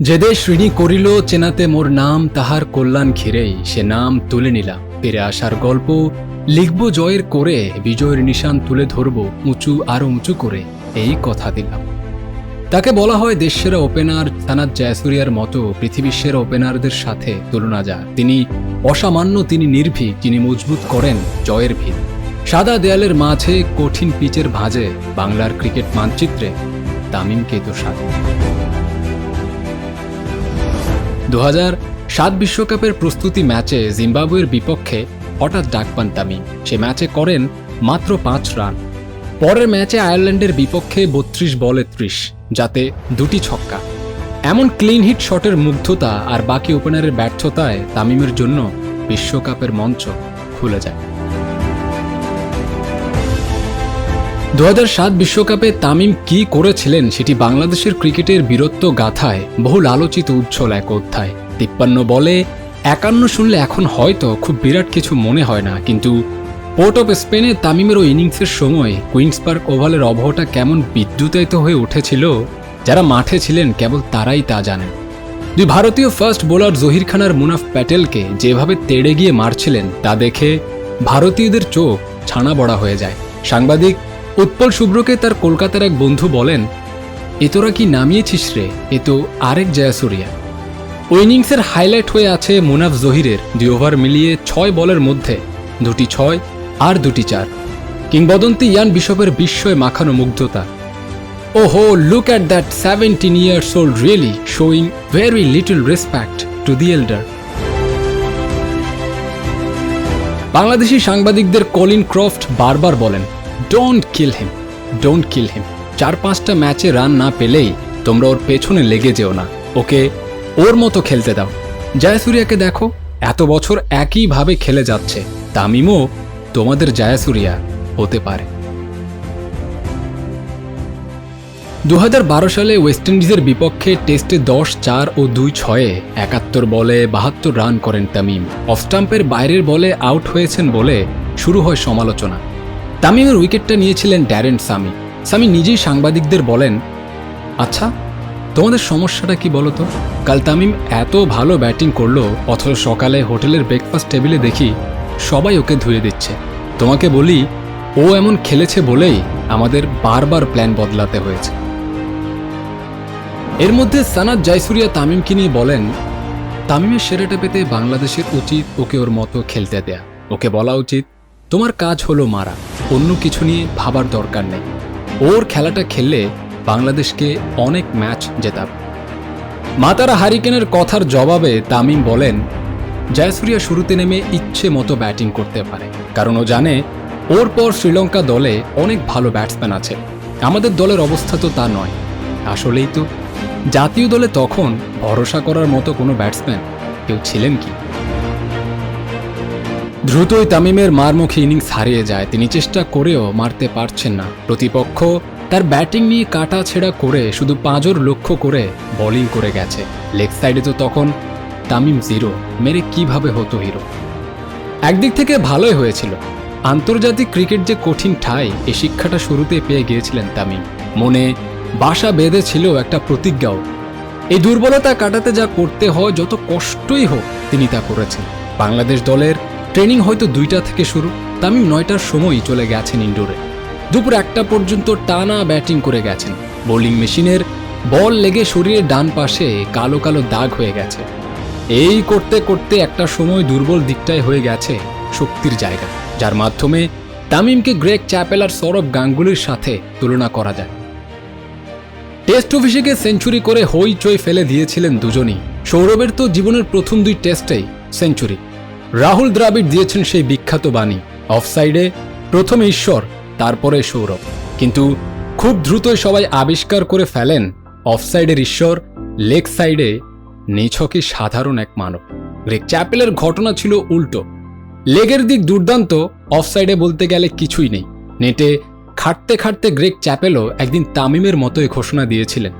যে দেশ ঋণী করিল চেনাতে মোর নাম, তাহার কল্যাণ ঘিরেই সে নাম তুলে নিলাম ফিরে আসার গল্প লিখব জয়ের করে, বিজয়ের নিশান তুলে ধরব উঁচু আরও উঁচু করে, এই কথা দিলাম। তাকে বলা হয় দেশেরা ওপেনার, সানাত জয়সুরিয়ার মতো পৃথিবীর সেরা ওপেনারদের সাথে তুলনা যায় তিনি অসামান্য, তিনি নির্ভীক, যিনি মজবুত করেন জয়ের ভিত। সাদা দেয়ালের মাঝে কঠিন পিচের ভাঁজে বাংলার ক্রিকেট মানচিত্রে তামিমকে তো সাজে দু সাত বিশ্বকাপের প্রস্তুতি ম্যাচে জিম্বাবুয়ের বিপক্ষে হঠাৎ ডাক পান তামিম। সে ম্যাচে করেন মাত্র পাঁচ রান। পরের ম্যাচে আয়ারল্যান্ডের বিপক্ষে বত্রিশ বলে ত্রিশ, যাতে দুটি ছক্কা। এমন ক্লিন হিট শটের মুগ্ধতা আর বাকি ওপেনারের ব্যর্থতায় তামিমের জন্য বিশ্বকাপের মঞ্চ খুলে যায়। দু বিশ্বকাপে তামিম কি করেছিলেন সেটি বাংলাদেশের ক্রিকেটের বীরত্ব গাথায় বহুল আলোচিত উজ্জ্বল এক অধ্যায়। তিপ্পান্ন বলে একান্ন শুনলে এখন হয়তো খুব বিরাট কিছু মনে হয় না, কিন্তু পোর্ট অফ স্পেনে তামিমের ওই ইনিংসের সময় কুইন্স পার্ক ওভালের অবহটা কেমন বিদ্যুতায়িত হয়ে উঠেছিল, যারা মাঠে ছিলেন কেবল তারাই তা জানেন। দুই ভারতীয় ফার্স্ট বোলার জহির খান আর মুনাফ প্যাটেলকে যেভাবে তেড়ে গিয়ে মারছিলেন, তা দেখে ভারতীয়দের চোখ ছানা বড়া হয়ে যায়। সাংবাদিক উৎপল শুভ্রকে তার কলকাতার এক বন্ধু বলেন, এ তোরা কি নামিয়েছিস রে? এ তো আরেক জয়াসুরিয়া। ওই ইনিংসের হাইলাইট হয়ে আছে মুনাফ জহিরের দুই ওভার মিলিয়ে ছয় বলের মধ্যে, দুটি ছয় আর দুটি চার। কিংবদন্তি ইয়ান বিশপের বিস্ময় মাখানো মুগ্ধতা। ও হো look at that seventeen years old really showing very little respect to the elder Bangladeshi সাংবাদিকদের কলিন ক্রফট বারবার বলেন ডোন্ট কিল হিম ডোন্ট কিল হিম চার পাঁচটা ম্যাচে রান না পেলেই তোমরা ওর পেছনে লেগে যেও না। ওকে ওর মতো খেলতে দাও। জয়াসুরিয়াকে দেখো, এত বছর একইভাবে খেলে যাচ্ছে। তামিমও তোমাদের জয়াসুরিয়া হতে পারে। দু সালে ওয়েস্ট ইন্ডিজের বিপক্ষে টেস্টে দশ, চার ও দুই ছয়ে একাত্তর বলে বাহাত্তর রান করেন তামিম। অফ স্টাম্পের বাইরের বলে আউট হয়েছেন বলে শুরু হয় সমালোচনা। তামিমের উইকেটটা নিয়েছিলেন ড্যারেন সামি। সামি নিজেই সাংবাদিকদের বলেন আচ্ছা তোমাদের সমস্যাটা কি বলো তো কাল তামিম এত ভালো ব্যাটিং করল, অথচ সকালে হোটেলের ব্রেকফাস্ট টেবিলে দেখি সবাই ওকে ধুয়ে দিচ্ছে। তোমাকে বলি, ও এমন খেলেছে বলেই আমাদের বারবার প্ল্যান বদলাতে হয়েছে। এর মধ্যে সানাত জয়সুরিয়া তামিমকে নিয়ে বলেন, তামিমের সেরাটা পেতে বাংলাদেশের উচিত ওকে ওর মতো খেলতে দেয়া। ওকে বলা উচিত, তোমার কাজ হলো মারা। অন্য কিছু নিয়ে ভাবার দরকার নেই। ওর খেলাটা খেললে বাংলাদেশকে অনেক ম্যাচ জেতাবে। মাতারা হারিকেনের কথার জবাবে তামিম বলেন, জয়সুরিয়া শুরুতে নেমে ইচ্ছে মতো ব্যাটিং করতে পারে। কারণ ও জানে, ওর পর শ্রীলঙ্কা দলে অনেক ভালো ব্যাটসম্যান আছে। আমাদের দলের অবস্থা তো তা নয়। আসলেই তো, জাতীয় দলে তখন ভরসা করার মতো কোনো ব্যাটসম্যান কেউ ছিলেন কি? দ্রুতই তামিমের মারমুখী ইনিংস হারিয়ে যায়। তিনি চেষ্টা করেও মারতে পারছেন না। প্রতিপক্ষ তার ব্যাটিং নিয়ে কাটা ছেঁড়া করে শুধু পাঁজর লক্ষ্য করে বোলিং করে গেছে। লেগ সাইডে তো তখন তামিম জিরো। মেরে কীভাবে হতো হিরো? একদিক থেকে ভালোই হয়েছিল। আন্তর্জাতিক ক্রিকেট যে কঠিন ঠাই, এ শিক্ষাটা শুরুতে পেয়ে গিয়েছিলেন তামিম। মনে বাসা বেঁধেছিল একটা প্রতিজ্ঞাও। এই দুর্বলতা কাটাতে যা করতে হয়, যত কষ্টই হোক তিনি তা করেছেন। বাংলাদেশ দলের ট্রেনিং হয়তো দুইটা থেকে শুরু। তামিম নয়টার সময়ই চলে গেছেন ইনডোরে। দুপুর একটা পর্যন্ত টানা ব্যাটিং করে গেছেন। বোলিং মেশিনের বল লেগে শরীরের ডান পাশে কালো কালো দাগ হয়ে গেছে। এই করতে করতে একটা সময় দুর্বল দিকটায় হয়ে গেছে শক্তির জায়গা, যার মাধ্যমে তামিমকে গ্রেক চ্যাপেল আর সৌরভ গাঙ্গুলির সাথে তুলনা করা যায়। টেস্ট অভিষেকে সেঞ্চুরি করে হইচই ফেলে দিয়েছিলেন দুজনই। সৌরভের তো জীবনের প্রথম দুই টেস্টেই সেঞ্চুরি। রাহুল দ্রাবিড় দিয়েছেন সেই বিখ্যাত বাণী, অফসাইডে প্রথমে ঈশ্বর, তারপরে সৌরভ। কিন্তু খুব দ্রুতই সবাই আবিষ্কার করে ফেলেন, অফসাইডের ঈশ্বর লেগ সাইডে নিছকই সাধারণ এক মানব। গ্রেক চ্যাপেলের ঘটনা ছিল উল্টো। লেগের দিক দুর্দান্ত, অফসাইডে বলতে গেলে কিছুই নেই। নেটে খাটতে খাটতে গ্রেক চ্যাপেলও একদিন তামিমের মতোই ঘোষণা দিয়েছিলেন,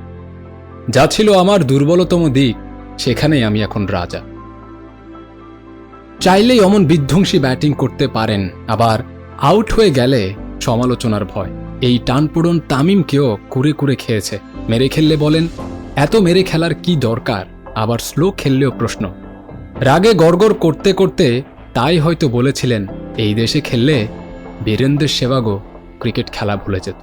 যা ছিল আমার দুর্বলতম দিক, সেখানেই আমি এখন রাজা। চাইলেই অমন বিধ্বংসী ব্যাটিং করতে পারেন, আবার আউট হয়ে গেলে সমালোচনার ভয়। এই টানপোড়ন তামিমকেও কুড়ে কুড়ে খেয়েছে। মেরে খেললে বলেন, এত মেরে খেলার কি দরকার? আবার স্লো খেললেও প্রশ্ন। রাগে গড়গড় করতে করতে তাই হয়তো বলেছিলেন, এই দেশে খেললে বীরেন্দ্র সেবাগো ক্রিকেট খেলা ভুলে যেত।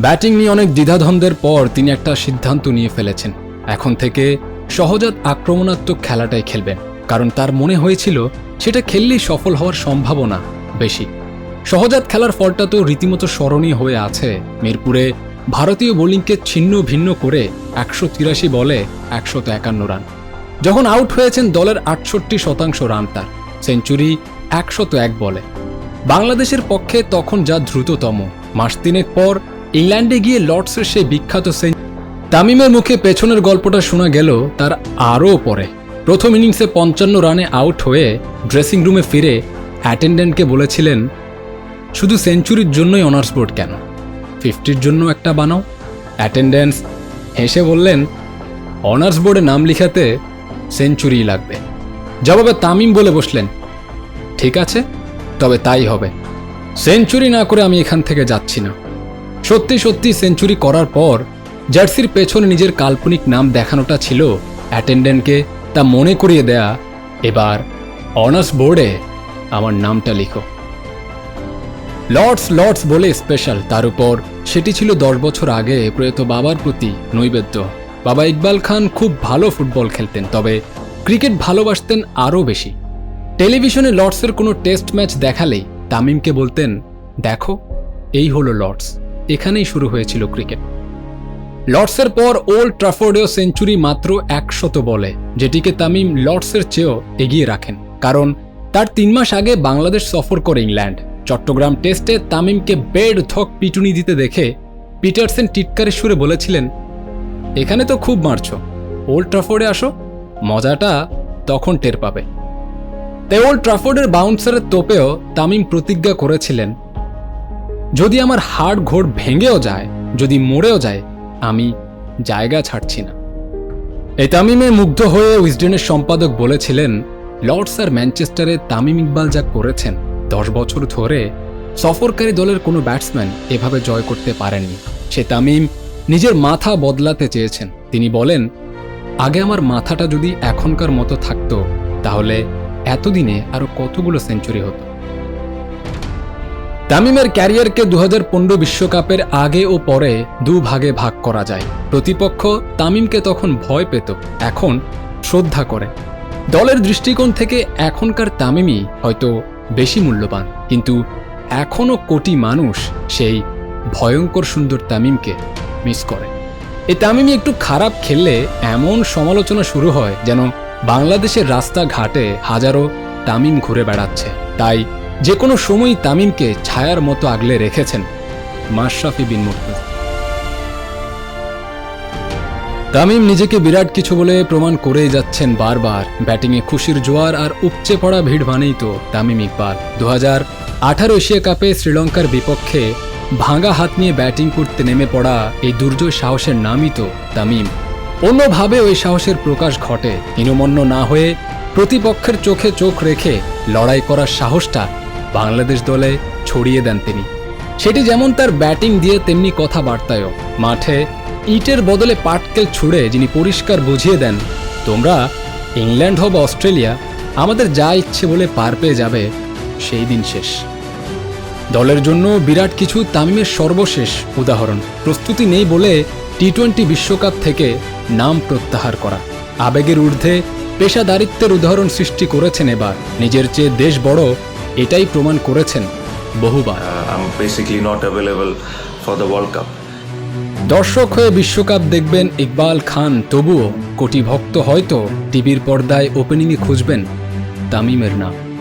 ব্যাটিং নিয়ে অনেক দ্বিধাদ্বন্দ্বের পর তিনি একটা সিদ্ধান্ত নিয়ে ফেলেছেন। এখন থেকে সহজাত আক্রমণাত্মক খেলাটাই খেলবেন কারণ তার মনে হয়েছিল সেটা খেললেই সফল হওয়ার সম্ভাবনা বেশি। সহজাত খেলার ফলটা তো রীতিমতো স্মরণীয় হয়ে আছে। মিরপুরে ভারতীয় বোলিংকে ছিন্ন ভিন্ন করে একশো তিরাশি বলে একশত একান্ন রান। যখন আউট হয়েছেন দলের আটষট্টি শতাংশ রান তার, সেঞ্চুরি একশত এক বলে। বাংলাদেশের পক্ষে তখন যা দ্রুততম, মাস তিনেক পর ইংল্যান্ডে গিয়ে লর্ডসের সেই বিখ্যাত সেঞ্চুরি তামিমের মুখে পেছনের গল্পটা শোনা গেল, তার আরও পরে। প্রথম ইনিংসে পঞ্চান্ন রানে আউট হয়ে ড্রেসিং রুমে ফিরে অ্যাটেন্ডেন্টকে বলেছিলেন, শুধু সেঞ্চুরির জন্যই অনার্স বোর্ড কেন? ফিফটির জন্য একটা বানাও। অ্যাটেন্ডেন্স হেসে বললেন, অনার্স বোর্ডে নাম লিখাতে সেঞ্চুরি লাগবে। জবাবে তামিম বলে বসলেন, ঠিক আছে, তবে তাই হবে। সেঞ্চুরি না করে আমি এখান থেকে যাচ্ছি না। সত্যি সত্যি সেঞ্চুরি করার পর জার্সির পেছনে নিজের কাল্পনিক নাম দেখানোটা ছিল অ্যাটেন্ডেন্টকে তা মনে করিয়ে দেয়া। এবার, অনার্স বোর্ডে আমার নামটা লিখো। লর্ডস লর্ডস বলে স্পেশাল, তার উপর। সেটি ছিল দশ বছর আগে প্রয়াত বাবার প্রতি নৈবেদ্য। বাবা ইকবাল খান খুব ভালো ফুটবল খেলতেন, তবে ক্রিকেট ভালোবাসতেন আরও বেশি। টেলিভিশনে লর্ডসের কোনো টেস্ট ম্যাচ দেখালেই তামিমকে বলতেন, দেখো, এই হলো লর্ডস। এখানেই শুরু হয়েছিল ক্রিকেট। লর্ডসের পর ওল্ড ট্রাফোর্ডেও সেঞ্চুরি মাত্র একশত বলে, যেটিকে তামিম লর্ডসের চেয়েও এগিয়ে রাখেন। কারণ তার তিন মাস আগে বাংলাদেশ সফর করে ইংল্যান্ড। চট্টগ্রাম টেস্টে তামিমকে বেড থক পিটুনি দিতে দেখে পিটারসেন টিটকারের সুরে বলেছিলেন, এখানে তো খুব মারছ। ওল্ড ট্রাফোর্ডে আসো, মজাটা তখন টের পাবে তাই ওল্ড ট্রাফোর্ডের বাউন্সারের তোপেও তামিম প্রতিজ্ঞা করেছিলেন, যদি আমার হাড় ঘোড় ভেঙেও যায়, যদি মরেও যায় আমি জায়গা ছাড়ছি না। এই তামিমে মুগ্ধ হয়ে উইজডেনের সম্পাদক বলেছিলেন লর্ডস আর ম্যানচেস্টারে তামিম ইকবাল যা করেছেন, দশ বছর ধরে সফরকারী দলের কোনো ব্যাটসম্যান এভাবে জয় করতে পারেননি। সে তামিম নিজের মাথা বদলাতে চেয়েছেন। তিনি বলেন, আগে আমার মাথাটা যদি এখনকার মতো থাকতো, তাহলে এতদিনে আরও কতগুলো সেঞ্চুরি হতো। তামিমের ক্যারিয়ারকে দু বিশ্বকাপের আগে ও পরে দু ভাগে ভাগ করা যায়। প্রতিপক্ষ তামিমকে তখন ভয় পেত, এখন শ্রদ্ধা করে। দলের দৃষ্টিকোণ থেকে এখনকার তামিমই হয়তো বেশি মূল্যবান, কিন্তু এখনও কোটি মানুষ সেই ভয়ঙ্কর সুন্দর তামিমকে মিস করে। এই তামিমি একটু খারাপ খেললে এমন সমালোচনা শুরু হয় যেন বাংলাদেশের রাস্তাঘাটে হাজারো তামিম ঘুরে বেড়াচ্ছে। তাই যে কোনো সময় তামিমকে ছায়ার মতো আগলে রেখেছেন মাশরাফি বিন মুর্তজা। তামিম নিজেকে বিরাট কিছু বলে প্রমাণ করেই যাচ্ছেন বারবার। ব্যাটিংয়ে খুশির জোয়ার আর উপচে পড়া ভিড় মানেই তো তামিম ইকবাল। দু হাজার আঠারো এশিয়া কাপে শ্রীলঙ্কার বিপক্ষে ভাঙা হাত নিয়ে ব্যাটিং করতে নেমে পড়া এই দুর্জয় সাহসের নামই তো তামিম। অন্যভাবে ওই সাহসের প্রকাশ ঘটে। হীনমন্য না হয়ে প্রতিপক্ষের চোখে চোখ রেখে লড়াই করার সাহসটা বাংলাদেশ দলে ছড়িয়ে দেন তিনি। সেটি যেমন তার ব্যাটিং দিয়ে তেমনি কথাবার্তায়ও। মাঠে ইটের বদলে পাটকেল ছুড়ে যিনি পরিষ্কার বুঝিয়ে দেন, তোমরা ইংল্যান্ড বা অস্ট্রেলিয়া, আমাদের যা ইচ্ছে বলে পার পেয়ে যাবে, সেই দিন শেষ। দলের জন্য বিরাট কিছু তামিমের সর্বশেষ উদাহরণ। প্রস্তুতি নেই বলে টি টোয়েন্টি বিশ্বকাপ থেকে নাম প্রত্যাহার করা। আবেগের ঊর্ধ্বে পেশাদারিত্বের উদাহরণ সৃষ্টি করেছেন এবার। নিজের চেয়ে দেশ বড় এটাই প্রমাণ করেছেন বহুবার। Uh, দর্শক হয়ে বিশ্বকাপ দেখবেন ইকবাল খান তবুও কোটি ভক্ত হয়তো টিভির পর্দায় ওপেনিংয়ে খুঁজবেন তামিমের নাম।